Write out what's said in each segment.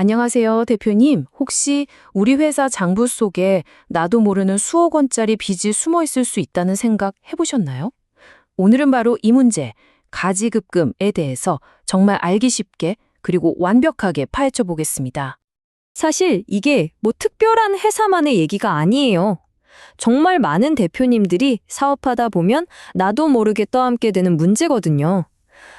안녕하세요, 대표님. 혹시 우리 회사 장부 속에 나도 모르는 수억 원짜리 빚이 숨어 있을 수 있다는 생각 해보셨나요? 오늘은 바로 이 문제, 가지급금에 대해서 정말 알기 쉽게 그리고 완벽하게 파헤쳐 보겠습니다. 사실 이게 뭐 특별한 회사만의 얘기가 아니에요. 정말 많은 대표님들이 사업하다 보면 나도 모르게 떠안게 되는 문제거든요.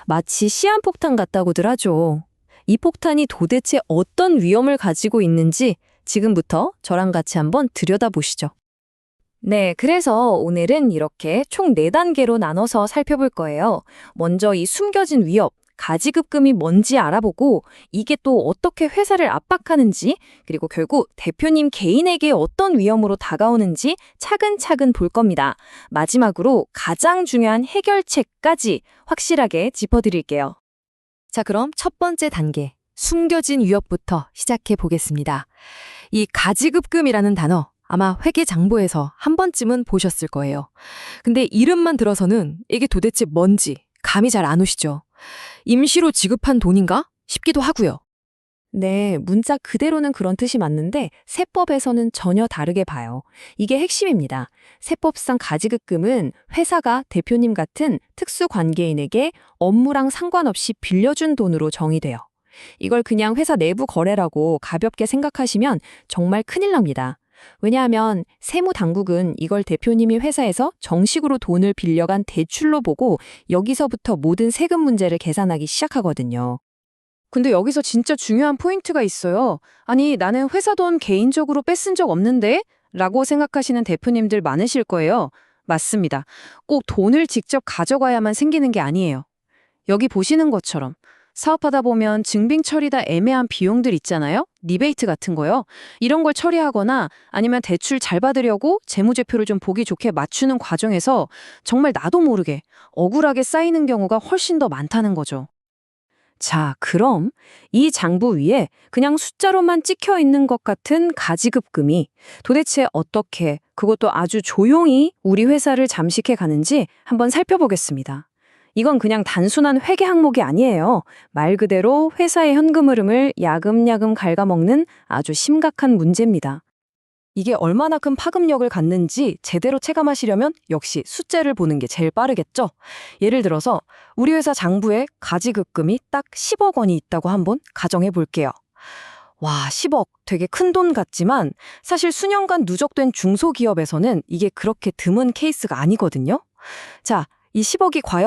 마치 시한폭탄 같다고들 하죠. 이 폭탄이 도대체 어떤 위험을 가지고 있는지 지금부터 저랑 같이 한번 들여다보시죠. 네, 그래서 오늘은 이렇게 총 4단계로 나눠서 살펴볼 거예요. 먼저 이 숨겨진 위협, 가지급금이 뭔지 알아보고 이게 또 어떻게 회사를 압박하는지 그리고 결국 대표님 개인에게 어떤 위험으로 다가오는지 차근차근 볼 겁니다. 마지막으로 가장 중요한 해결책까지 확실하게 짚어드릴게요. 자, 그럼 첫 번째 단계, 숨겨진 위협부터 시작해 보겠습니다. 이 가지급금이라는 단어 아마 회계 장부에서 한 번쯤은 보셨을 거예요. 근데 이름만 들어서는 이게 도대체 뭔지 감이 잘 안 오시죠? 임시로 지급한 돈인가 싶기도 하고요. 네, 문자 그대로는 그런 뜻이 맞는데 세법에서는 전혀 다르게 봐요. 이게 핵심입니다. 세법상 가지급금은 회사가 대표님 같은 특수 관계인에게 업무랑 상관없이 빌려준 돈으로 정의돼요. 이걸 그냥 회사 내부 거래라고 가볍게 생각하시면 정말 큰일 납니다. 왜냐하면 세무 당국은 이걸 대표님이 회사에서 정식으로 돈을 빌려간 대출로 보고 여기서부터 모든 세금 문제를 계산하기 시작하거든요. 근데 여기서 진짜 중요한 포인트가 있어요. 아니, 나는 회사 돈 개인적으로 뺏은 적 없는데? 라고 생각하시는 대표님들 많으실 거예요. 맞습니다. 꼭 돈을 직접 가져가야만 생기는 게 아니에요. 여기 보시는 것처럼 사업하다 보면 증빙 처리다 애매한 비용들 있잖아요? 리베이트 같은 거요. 이런 걸 처리하거나 아니면 대출 잘 받으려고 재무제표를 좀 보기 좋게 맞추는 과정에서 정말 나도 모르게 억울하게 쌓이는 경우가 훨씬 더 많다는 거죠. 자, 그럼 이 장부 위에 그냥 숫자로만 찍혀 있는 것 같은 가지급금이 도대체 어떻게 그것도 아주 조용히 우리 회사를 잠식해 가는지 한번 살펴보겠습니다. 이건 그냥 단순한 회계 항목이 아니에요. 말 그대로 회사의 현금 흐름을 야금야금 갉아먹는 아주 심각한 문제입니다. 이게 얼마나 큰 파급력을 갖는지 제대로 체감하시려면 역시 숫자를 보는 게 제일 빠르겠죠? 예를 들어서 우리 회사 장부에 가지급금이 딱 10억 원이 있다고 한번 가정해 볼게요. 와, 10억 되게 큰 돈 같지만 사실 수년간 누적된 중소기업에서는 이게 그렇게 드문 케이스가 아니거든요. 자, 이 10억이 과연